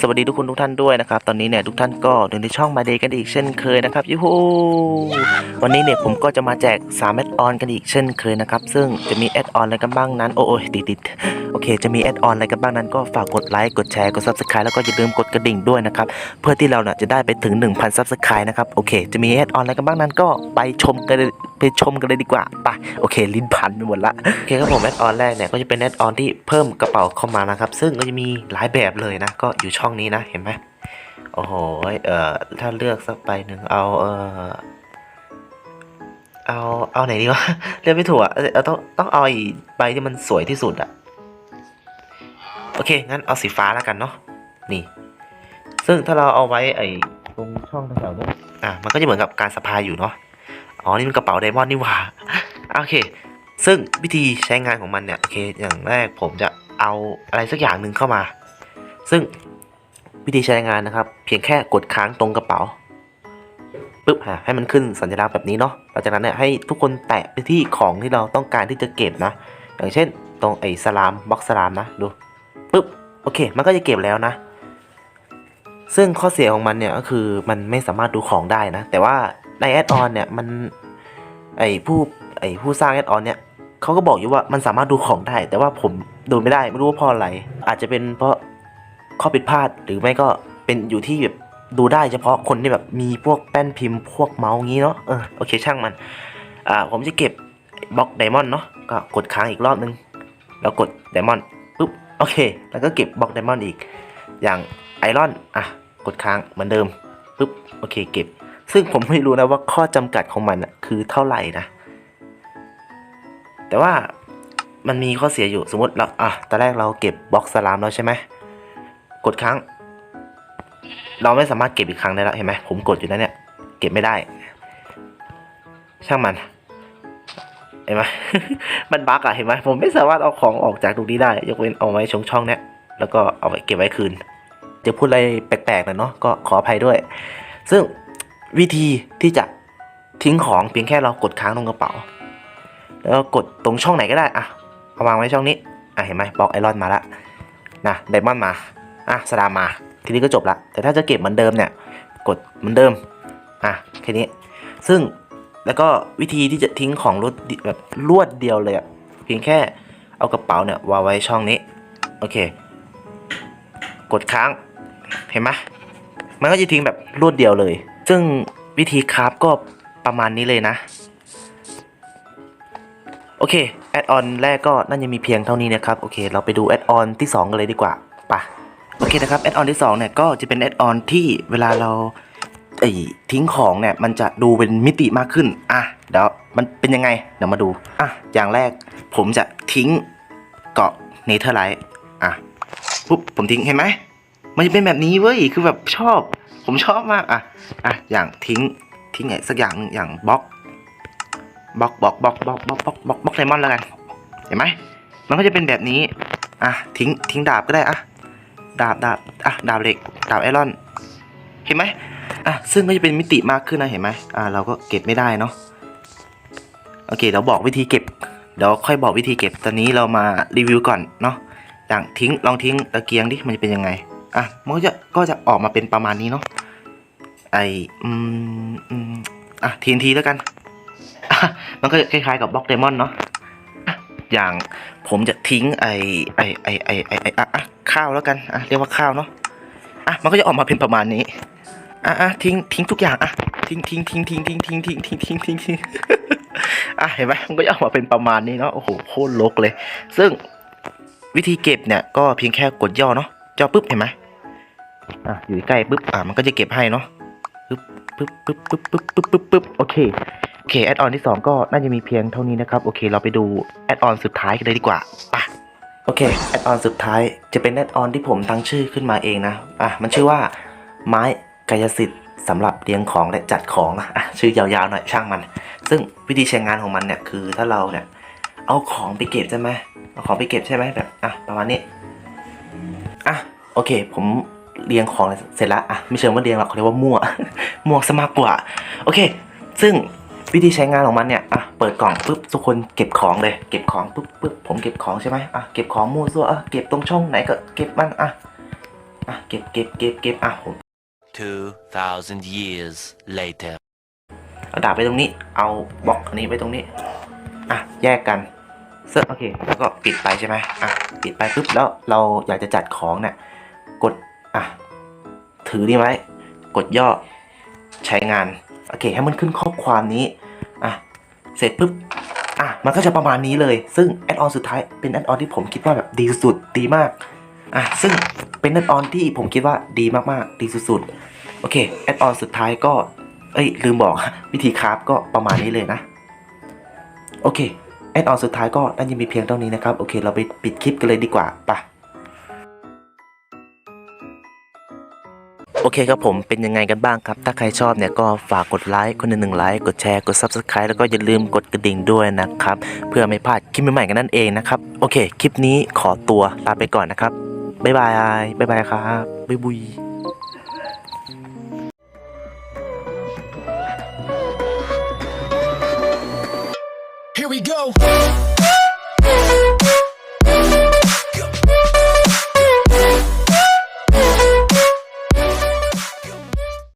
สวัสดีทุกคนทุกท่านด้วยนะครับ ตอนนี้เนี่ยทุกท่านก็อยู่ในช่องมาเดย์กันอีกเช่นเคยนะครับยูฮูวันนี้เนี่ยผมก็จะมาแจก3แอดออนกันอีกเช่นเคยนะครับ ซึ่งจะมีแอดออนอะไรกันบ้างนั้น โอ้ยติดติดโอเค จะมีแอดออนอะไรกันบ้างนั้นก็ฝากกดไลค์กดแชร์กด subscribe แล้วก็อย่าลืมกดกระดิ่งด้วยนะครับ เพื่อที่เราเนี่ยจะได้ไปถึง 1,000 subscribe นะครับโอเค จะมีแอดออนอะไรกันบ้างนั้นก็ไปชมกันเลยไปชมกันเลยดีกว่าไปโอเค ลิ้นพันไปหมดละโอเคครับผมแอดออนแรกเนี่ยก็จะเป็นแอดออนที่เพิ่มกระเป๋าเข้ามานะครับซึ่งก็จะมีหลายแบบเลยนะก็อยู่ช่องนี้นะเห็นไหมโอ้โหเอ่อถ้าเลือกสักใบหนึ่งเอาเอ่อเอาเอาไหนดีวะเลือกไม่ถูกอะเอาต้องต้องเอาอ้ใบที่มันสวยที่สุดอะโอเคงั้นเอาสีฟ้าแล้วกันเนาะนี่ ซึ่งถ้าเราเอาไว้ไอ้ตรงช่องแถวๆเนี้อะมันก็จะเหมือนกับการสะพายอยู่เนาะอ๋อนี่มันกระเป๋าไดมอนด์นี่หว่าโอเค ซึ่งวิธีใช้งานของมันเนี่ยโอเคอย่างแรกผมจะเอาอะไรสักอย่างหนึ่งเข้ามา ซึ่ง วิธีใช้งานนะครับ เพียงแค่กดค้างตรงกระเป๋าปึ๊บฮะให้มันขึ้นสัญลักษณ์แบบนี้เนาะหลังจากนั้นเนี่ยให้ทุกคนแตะไปที่ของที่เราต้องการที่จะเก็บนะ อย่างเช่น ตรงไอ้สลามบล็อกสลามนะดูปึ๊บโอเค มันก็จะเก็บแล้วนะ ซึ่งข้อเสียของมันเนี่ยก็คือมันไม่สามารถดูของได้นะ แต่ว่าในแอดออนเนี่ยมันไอ้ผู้ไอ้ผู้สร้างแอดออนเนี่ยเขาก็บอกอยู่ว่ามันสามารถดูของได้ แต่ว่าผมดูไม่ได้ไม่รู้ว่าเพราะอะไรอาจจะเป็นเพราะ ข้อผิดพลาดหรือไม่ก็เป็นอยู่ที่แบบดูได้เฉพาะคนที่แบบมีพวกแป้นพิมพ์พวกเมาส์งี้เนาะเออโอเคช่างมันอ่าผมจะเก็บบล็อกไดมอนด์เนาะก็กดค้างอีกรอบนึง แล้วกดไดมอนด์ปุ๊บโอเค แล้วก็เก็บบล็อกไดมอนด์อีก อย่างไอรอนอะกดค้างเหมือนเดิมปุ๊บโอเคเก็บ ซึ่งผมไม่รู้นะว่าข้อจำกัดของมันอะคือเท่าไหร่นะ แต่ว่ามันมีข้อเสียอยู่สมมติเราอะตอนแรกเราเก็บบล็อกสลามแล้วใช่ไหม กดครั้งเราไม่สามารถเก็บอีกครั้งได้แล้วเห็นไหมผมกดอยู่นะเนี่ย เก็บไม่ได้ ช่างมันเห็นไหมมันบั๊กอะเห็นไหมผมไม่สามารถเอาของออกจากตรงนี้ได้ ยกเว้นเอาไว้ช่องช่องเนี้ยแล้วก็เอาไว้เก็บไว้คืนจะพูดอะไรแปลกๆหน่อยเนาะก็ขออภัยด้วย ซึ่งวิธีที่จะทิ้งของเพียงแค่เรากดค้างตรงกระเป๋า แล้วก็กดตรงช่องไหนก็ได้อะเอาวางไว้ช่องนี้อะเห็นไหมบล็อกไอรอนมาละนะไดมอนด์มา อะสลามมาทีนี้ก็จบละแต่ถ้าจะเก็บเหมือนเดิมเนี่ยกดเหมือนเดิมอะแค่นี้ ซึ่งแล้วก็วิธีที่จะทิ้งของรวดแบบรวดเดียวเลยอะเพียงแค่เอากระเป๋าเนี่ยวางไว้ช่องนี้โอเค กดค้างเห็นไหมมันก็จะทิ้งแบบรวดเดียวเลย ซึ่งวิธีคราฟก็ประมาณนี้เลยนะโอเคแอดออนแรกก็น่าจะมีเพียงเท่านี้นะครับโอเค เราไปดูแอดออนที่ 2 กันเลยดีกว่าไปะ โอเคนะครับแอดออนที่2เนี่ยก็จะเป็นแอดออนที่เวลาเราไอ้ทิ้งของเนี่ยมันจะดูเป็นมิติมากขึ้น อะเดี๋ยวมันเป็นยังไงเดี๋ยวมาดูอะอย่างแรกผมจะทิ้งเกาะเนเธอร์ไลท์อะปุ๊บผมทิ้งเห็นไหมมันจะเป็นแบบนี้เว้ยคือแบบชอบ ผมชอบมากอะอะอย่างทิ้งทิ้งไงสักอย่างหนึงอย่างบล็อกบล็อกบล็อกบล็อกบล็อกบล็อกบล็อกบล็อกบล็อกไดมอนด์แล้วกันเห็นไหมมันก็จะเป็นแบบนี้อะทิ้งทิ้งดาบก็ได้อะ ดาบดาบอะดาบเหล็กดาบไอรอน เห็นไหมอะซึ่งก็จะเป็นมิติมากขึ้นนะเห็นไหมอ่าเราก็เก็บไม่ได้เนาะโอเคเดี๋ยวบอกวิธีเก็บเดี๋ยวค่อยบอกวิธีเก็บตอนนี้เรามารีวิวก่อนเนาะอย่างทิ้งลองทิ้งตะเกียงดิมันจะเป็นยังไงอะมันก็จะก็จะออกมาเป็นประมาณนี้เนาะไออืมอืมอะทีนทีแล้วกัน มันก็คล้ายๆกับบล็อกไดมอนเนาะ อย่าง ผมจะทิ้งไอไอไอไอไอไออะอะข้าวแล้วกันอะเรียกว่าข้าวเนาะอะมันก็จะออกมาเป็นประมาณนี้อะอะทิ้งทิ้งทุกอย่างอะทิ้งทิ้งทิ้งทิ้งทิ้งทิ้งทิ้งทิ้งทิ้งทิ้งทิ้งอะเห็นไหมมันก็จะออกมาเป็นประมาณนี้เนาะโอ้โหโคตรลกเลย ซึ่งวิธีเก็บเนี่ยก็เพียงแค่กดย่อเนาะย่อปุ๊บเห็นไหมอะอยู่ใกล้ปุ๊บอะมันก็จะเก็บให้เนาะปึ๊บปึ๊บปึ๊บปึ๊บปึ๊บปึ๊บปึ๊บปึ๊บโอเค อเคแอดออนที่ 2 ก็น่าจะมีเพียงเท่านี้นะครับ โอเค เราไปดูแอดออนสุดท้ายกันเลยดีกว่าปะโอเคแอดออนสุดท้ายจะเป็นแอดออนที่ผมตั้งชื่อขึ้นมาเองนะอะมันชื่อว่าไม้กายสิทธิ์สำหรับเรียงของและจัดของนะอะชื่อยาวๆหน่อยช่างมัน ซึ่งวิธีใช้งานของมันเนี่ยคือถ้าเราเนี่ยเอาของไปเก็บใช่ไหมเอาของไปเก็บใช่ไหมแบบอะประมาณนี้อะโอเค ผมเรียงของเสร็จแล้วอะไม่เชิงว่าเรียงหรอกเขาเรียกว่ามั่วมั่วซะมากกว่า โอเค ซึ่ง วิธีใช้งานของมันเนี่ยอะเปิดกล่องปุ๊บทุกคนเก็บของเลย เก็บของปุ๊บปุ๊บผมเก็บของใช่ไหมอะเก็บของมั่วซั่วอะเก็บตรงช่องไหนก็เก็บมันอะอะเก็บเก็บเก็บเก็บอะผม 2,000 years later. เอาดาบไปตรงนี้ เอาบล็อกอันนี้ไปตรงนี้ อะ แยกกันเสื้อโอเค แล้วก็ปิดไปใช่ไหมอะ ปิดไปปุ๊บ แล้วเราอยากจะจัดของเนี่ย กด อะ ถือนี่ไว้ กดย่อ ใช้งาน โอเค ให้มันขึ้นข้อความนี้อะเสร็จปุ๊บอะมันก็จะประมาณนี้เลย ซึ่งแอดออนสุดท้ายเป็นแอดออนที่ผมคิดว่าแบบดีสุดดีมากอะซึ่งเป็นแอดออนที่ผมคิดว่าดีมากๆดีสุดๆโอเคแอดออนสุดท้ายก็เอ้ยลืมบอกวิธีคราฟก็ประมาณนี้เลยนะ โอเคแอดออนสุดท้ายก็น่าจะมีเพียงเท่านี้นะครับ โอเค เราไปปิดคลิปกันเลยดีกว่าปะ อเคครับผมเป็นยังไงกันบ้างครับ ถ้าใครชอบเนี่ยก็ฝากกดไลค์คนหนึ่งหนึ่งไลค์กดแชร์กด Subscribe แล้วก็อย่าลืมกดกระดิ่งด้วยนะครับ เพื่อไม่พลาดคลิปใหม่ๆกันนั่นเองนะครับโอเค คลิปนี้ขอตัวลาไปก่อนนะครับบ๊ายบายบ๊ายบายครับบ๊ายบุย Here we go.